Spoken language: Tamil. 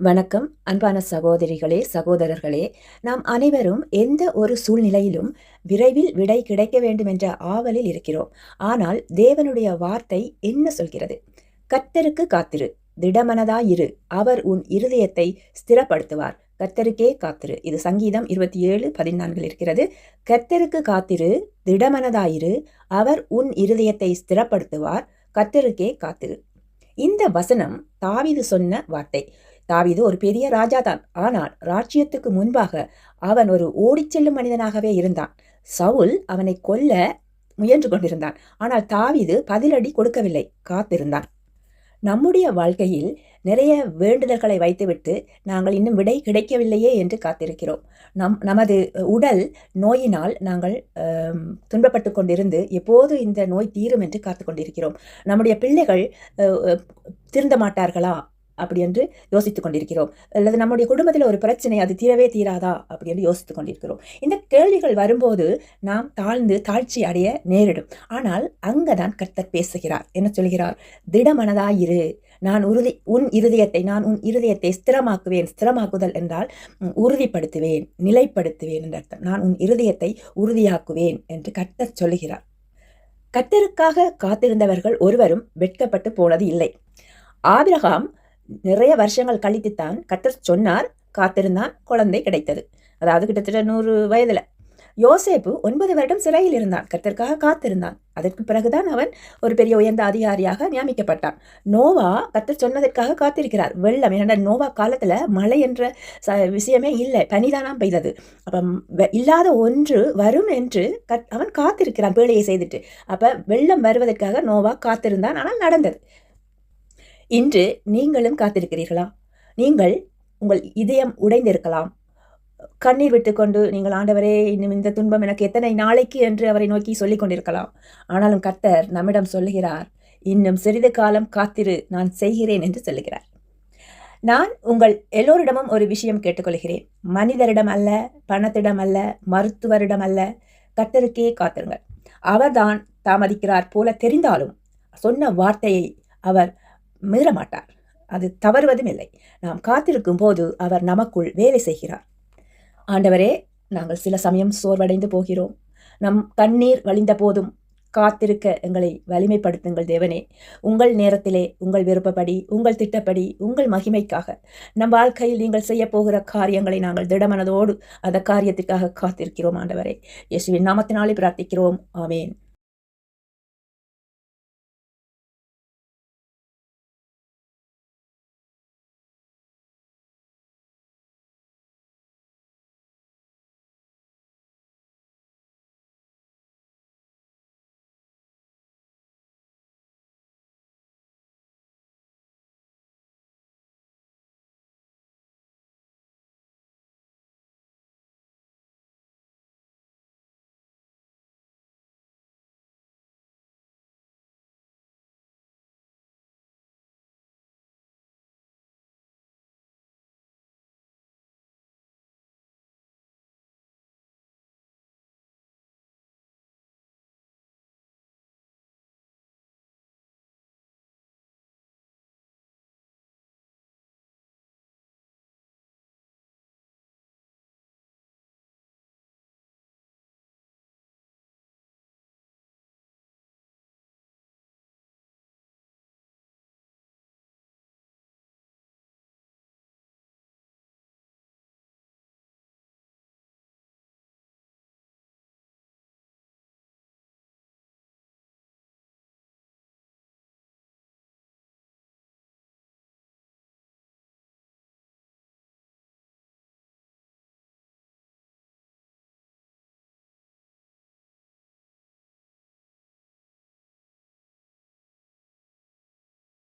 வணக்கம் அன்பான சகோதரிகளே சகோதரர்களே. நாம் அனைவரும் எந்த ஒரு சூழ்நிலையிலும் விரைவில் விடை கிடைக்க வேண்டும் என்ற ஆவலில் இருக்கிறோம். ஆனால் தேவனுடைய வார்த்தை என்ன சொல்கிறது? கர்த்தருக்கு காத்திரு திடமனதாயிரு அவர் உன் இருதயத்தை ஸ்திரப்படுத்துவார். கர்த்தருக்கே காத்திரு. இது சங்கீதம் இருபத்தி ஏழு பதினான்கில் இருக்கிறது. கர்த்தருக்கு காத்திரு திடமனதாயிரு அவர் உன் இருதயத்தை ஸ்திரப்படுத்துவார். கர்த்தருக்கே காத்திரு. இந்த வசனம் தாவிது சொன்ன வார்த்தை. தாவீது ஒரு பெரிய ராஜா தான் ஆனால் ராஜ்யத்துக்கு முன்பாக அவன் ஒரு ஓடிச் செல்லும் மனிதனாகவே இருந்தான். சவுல் அவனை கொல்ல முயன்று கொண்டிருந்தான். ஆனால் தாவீது பதிலடி கொடுக்கவில்லை. காத்திருந்தான். நம்முடைய வாழ்க்கையில் நிறைய வேண்டுதல்களை வைத்துவிட்டு நாங்கள் இன்னும் விடை கிடைக்கவில்லையே என்று காத்திருக்கிறோம். நம் நமது உடல் நோயினால் நாங்கள் துன்பப்பட்டு கொண்டிருந்து எப்போது இந்த நோய் தீரும் என்று காத்து கொண்டிருக்கிறோம். நம்முடைய பிள்ளைகள் திருந்த மாட்டார்களா? அப்படி என்று யோசித்துக் கொண்டிருக்கிறோம். அல்லது நம்முடைய குடும்பத்தில் ஒரு பிரச்சனை அது தீரவே தீராதா? அப்படி என்று யோசித்துக் கொண்டிருக்கிறோம். இந்த கேள்விகள் வரும்போது நாம் தாழ்ந்து தாழ்ச்சி அடைய நேரிடும். ஆனால் அங்கதான் கர்த்தர் பேசுகிறார். என்ன சொல்கிறார்? திடமனதாயிரு. நான் உறுதி உன் இருதயத்தை நான் உன் இருதயத்தை ஸ்திரமாக்குவேன். ஸ்திரமாக்குதல் என்றால் உறுதிப்படுத்துவேன். நிலைப்படுத்துவேன் என்ற அர்த்தம். நான் உன் இருதயத்தை உறுதியாக்குவேன் என்று கர்த்தர் சொல்லுகிறார் கர்த்தருக்காக காத்திருந்தவர்கள் ஒருவரும் வெட்கப்பட்டு போனது இல்லை. ஆபிரகாம் நிறைய வருஷங்கள் கழித்துத்தான் கத்தர் சொன்னார் காத்திருந்தான் குழந்தை கிடைத்தது. அதாவது கிட்டத்தட்ட நூறு வயதில். யோசேப்பு ஒன்பது வருடம் சிறையில் இருந்தான். கர்த்தருக்காக காத்திருந்தான். அதற்கு பிறகுதான் அவன் ஒரு பெரிய உயர்ந்த அதிகாரியாக நியமிக்கப்பட்டான். நோவா கத்தர் சொன்னதற்காக காத்திருக்கிறார். வெள்ளம் ஏன்னா நோவா காலத்தில் மழை என்ற ச விஷயமே இல்லை. பனிதானாம் பெய்தது. அப்போ இல்லாத ஒன்று வரும் என்று கத் அவன் காத்திருக்கிறான் பேழையை செய்துட்டு. அப்போ வெள்ளம் வருவதற்காக நோவா காத்திருந்தான். ஆனால் நடந்தது. இன்று நீங்களும் காத்திருக்கிறீர்களா? நீங்கள் உங்கள் இதயம் உடைந்திருக்கலாம். கண்ணீர் விட்டுக்கொண்டு நீங்கள் ஆண்டவரே இன்னும் இந்த துன்பம் எனக்கு எத்தனை நாளைக்கு என்று அவரை நோக்கி சொல்லிக் கொண்டிருக்கலாம். ஆனாலும் கர்த்தர் நம்மிடம் சொல்லுகிறார் இன்னும் சிறிது காலம் காத்திரு நான் செய்கிறேன் என்று சொல்லுகிறார். நான் உங்கள் எல்லோரிடமும் ஒரு விஷயம் கேட்டுக்கொள்கிறேன். மனிதரிடம் அல்ல பணத்திடம் அல்ல மருத்துவரிடம் அல்ல. கர்த்தருக்கே காத்திருங்கள். அவர்தான் தாமதிக்கிறார் போல தெரிந்தாலும் சொன்ன வார்த்தையை அவர் மீறமாட்டார். அது தவறுவதும் இல்லை. நாம் காத்திருக்கும் போது அவர் நமக்குள் வேலை செய்கிறார். ஆண்டவரே நாங்கள் சில சமயம் சோர்வடைந்து போகிறோம். நம் கண்ணீர் வழிந்த போதும் காத்திருக்க எங்களை வலிமைப்படுத்துங்கள் தேவனே. உங்கள் நேரத்திலே உங்கள் விருப்பப்படி உங்கள் திட்டப்படி உங்கள் மகிமைக்காக நம் வாழ்க்கையில் நீங்கள் செய்ய போகிற காரியங்களை நாங்கள் திடமனதோடு அந்த காரியத்திற்காக காத்திருக்கிறோம் ஆண்டவரே. இயேசுவின் நாமத்தினாலே பிரார்த்திக்கிறோம். ஆமேன்.